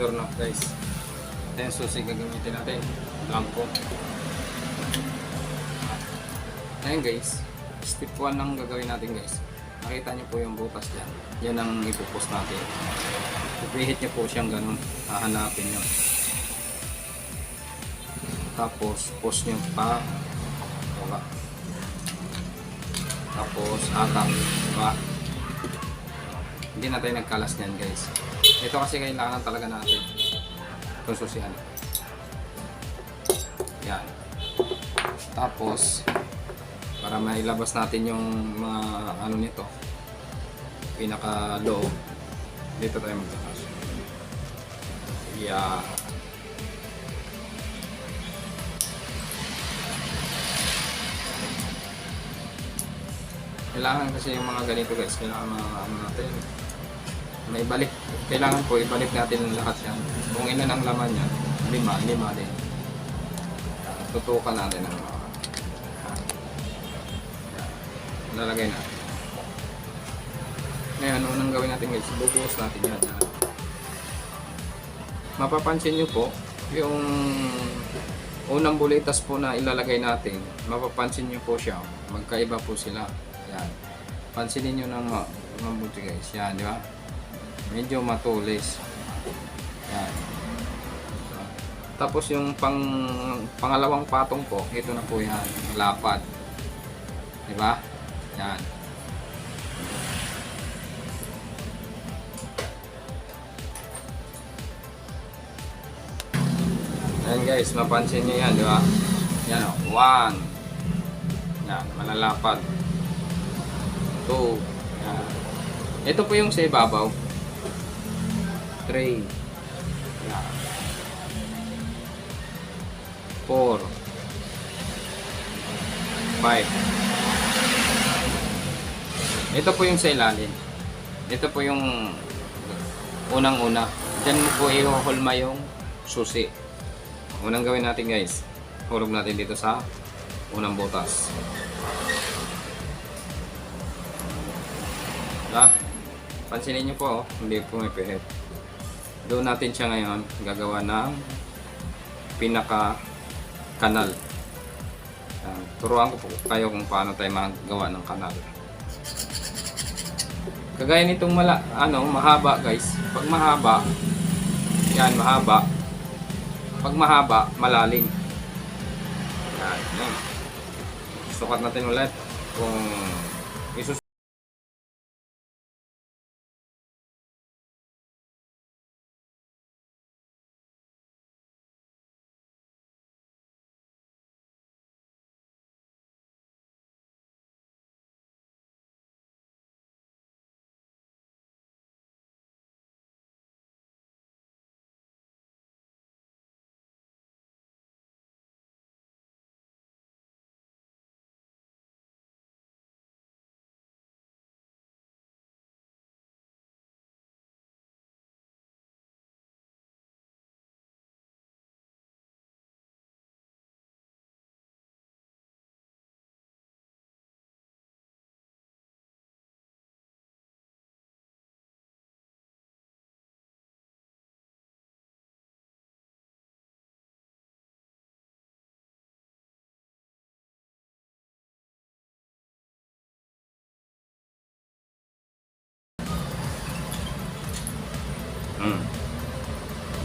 doorknob guys. Yung susi gagamitin natin. Blanco. Ayan guys, step 1 ang gagawin natin guys. Nakita niyo po yung butas dyan. Yan ang ipupost natin. Ipihit niyo po siyang ganun. Hahanapin niyo. Tapos, post niyo pa. Baba. Tapos, atak. Diba? Hindi na tayo nagkalas niyan guys. Ito kasi kailangan talaga natin. Itong susihan. Yan. Tapos, para mailabas natin yung mga ano nito pinaka loob dito tayo maglakas yeah kailangan kasi yung mga ganito guys kailangan mga ano natin may balik kailangan po ibalik natin lahat yan kung ilan ang laman yan lima lima din tutukan natin ang mga lalagay na. Ngayon, unang gawin natin guys, bubuhos natin yan. yan. Mapapansin nyo po, yung unang bulitas po na ilalagay natin, mapapansin nyo po siya, magkaiba po sila. Yan. Pansinin nyo ng ma- mabuti guys. Yan, di ba? Medyo matulis. Yan. Tapos yung pang pangalawang patong po, ito na po yan, lapad. Di ba? Yan. Ayan guys, mapansin nyo yan, di ba? Yan o, one. Yan, malalapad. Two. Yan. Ito po yung sa ibabaw. Three. Yan. Four. Five. Ito po yung sa ilalim. Ito po yung unang-una. Diyan mo po ihuhulma yung susi. Unang gawin natin guys. Hulog natin dito sa unang butas. Diba? Pansinin nyo po, oh, hindi po may pihit. Doon natin siya ngayon gagawa ng pinaka kanal. Yan. Turuan ko po kayo kung paano tayo magawa ng kanal. Kagaya nitong mala, ano, mahaba guys. Pag mahaba, yan, mahaba. Pag mahaba, malalim. Yan, yan. Sukat natin ulit kung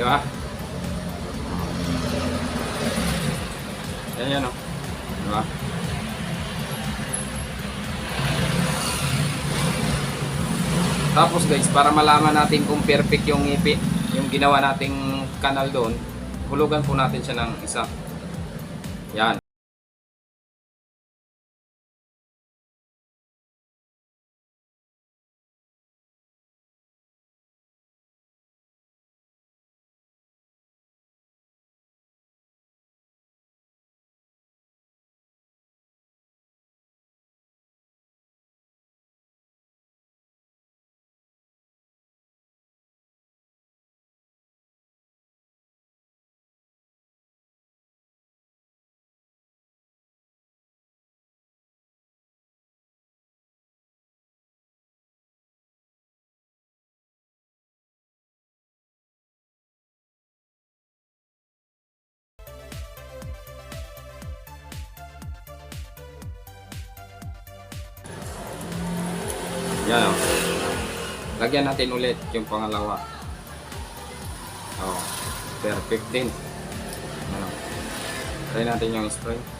Di ba? Yan yan o. Di ba? Tapos guys, para malaman natin kung perfect yung ipi, yung ginawa nating kanal doon, hulugan po natin siya ng isa. Yan. Yan o. Lagyan natin ulit yung pangalawa. Oh, perfect din. Ano. Try natin yung spray.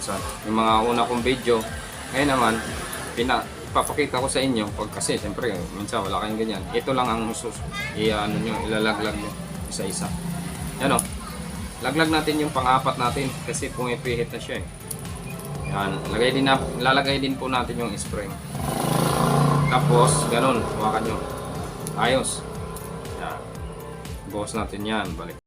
Minsan, yung mga una kong video, ngayon naman, pina, papakita ko sa inyo, pag kasi siyempre, minsan wala kayong ganyan. Ito lang ang sus, i-ano nyo, ilalaglag nyo isa-isa. Yan o. Laglag natin yung pang-apat natin kasi pumipihit na siya eh. Yan, lagay din na, lalagay din po natin yung spring. Tapos, ganun, hawakan nyo. Ayos. Yan. Buhos natin yan, balik.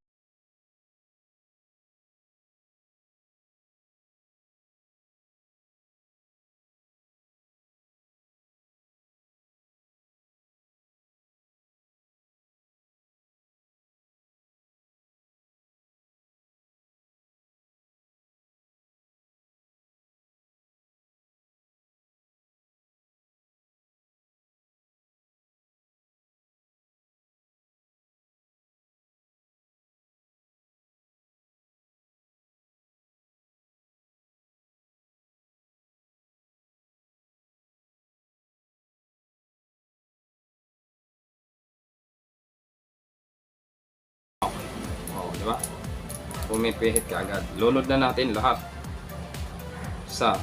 Pumipihit ka agad. Lunod na natin lahat. Isa.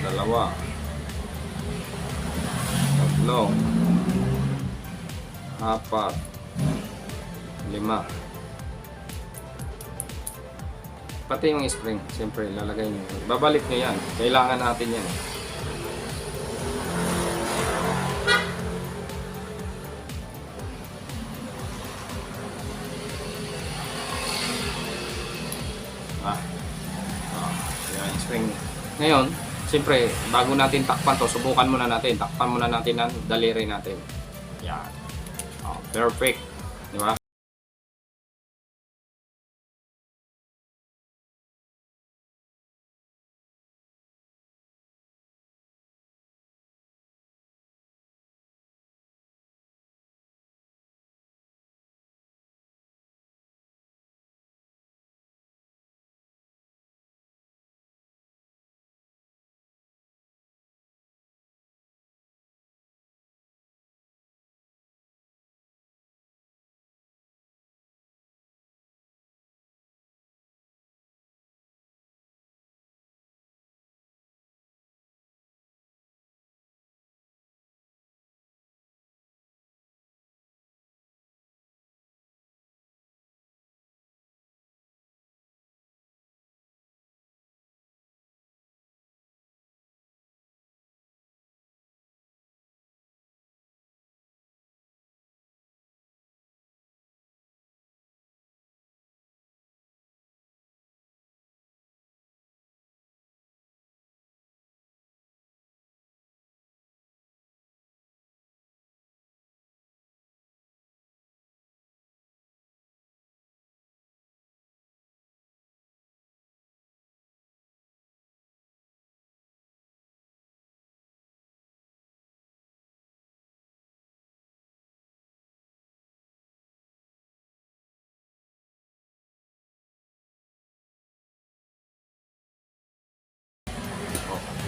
Dalawa. Tatlo. Apat. Lima. Pati yung spring, siyempre, lalagay nyo. Babalik nyo yan. Kailangan natin yan. Spring. Ngayon, siyempre, bago natin takpan to, subukan muna natin. Takpan muna natin ang daliri natin. Yan. Oh, perfect.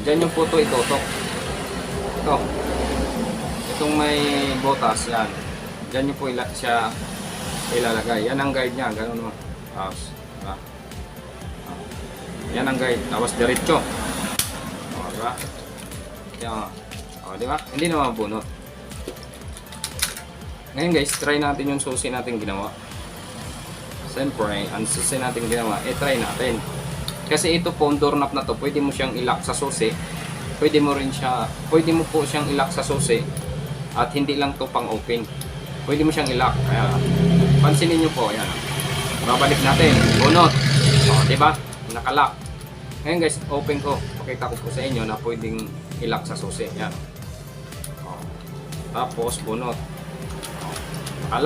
Diyan yung puto itutok. Ito. Itong may botas, yan. Diyan yung po ila, siya ilalagay. Yan ang guide niya, ganun mo. Tapos, diba? Yan ang guide. Tapos diretso. O, diba? Yan. O, diba? Hindi naman bunot. Ngayon guys, try natin yung susi natin ginawa. Siyempre, ang susi natin ginawa, eh try natin. Kasi ito po, doorknob na to, pwede mo siyang ilak sa susi. Pwede mo rin siya, pwede mo po siyang ilak sa susi. At hindi lang to pang open. Pwede mo siyang ilak. Kaya, pansinin nyo po, yan. Babalik natin. Bunot. O, di ba? Nakalock. Ngayon guys, open ko. Pakita ko po sa inyo na pwedeng ilak sa susi. Yan. O. Tapos, bunot. O.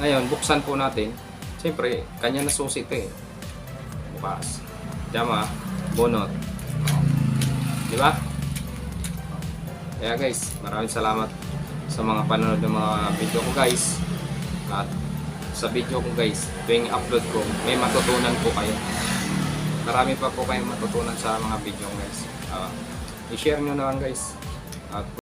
Ngayon, buksan po natin. Siyempre, kanya na susi ito eh. Bukas. Dama, bunot. Di ba? Kaya guys, maraming salamat sa mga panonood ng mga video ko guys. At sa video ko guys, tuwing upload ko, may matutunan po kayo. Marami pa po kayong matutunan sa mga video guys. Ah, i-share nyo na lang guys. At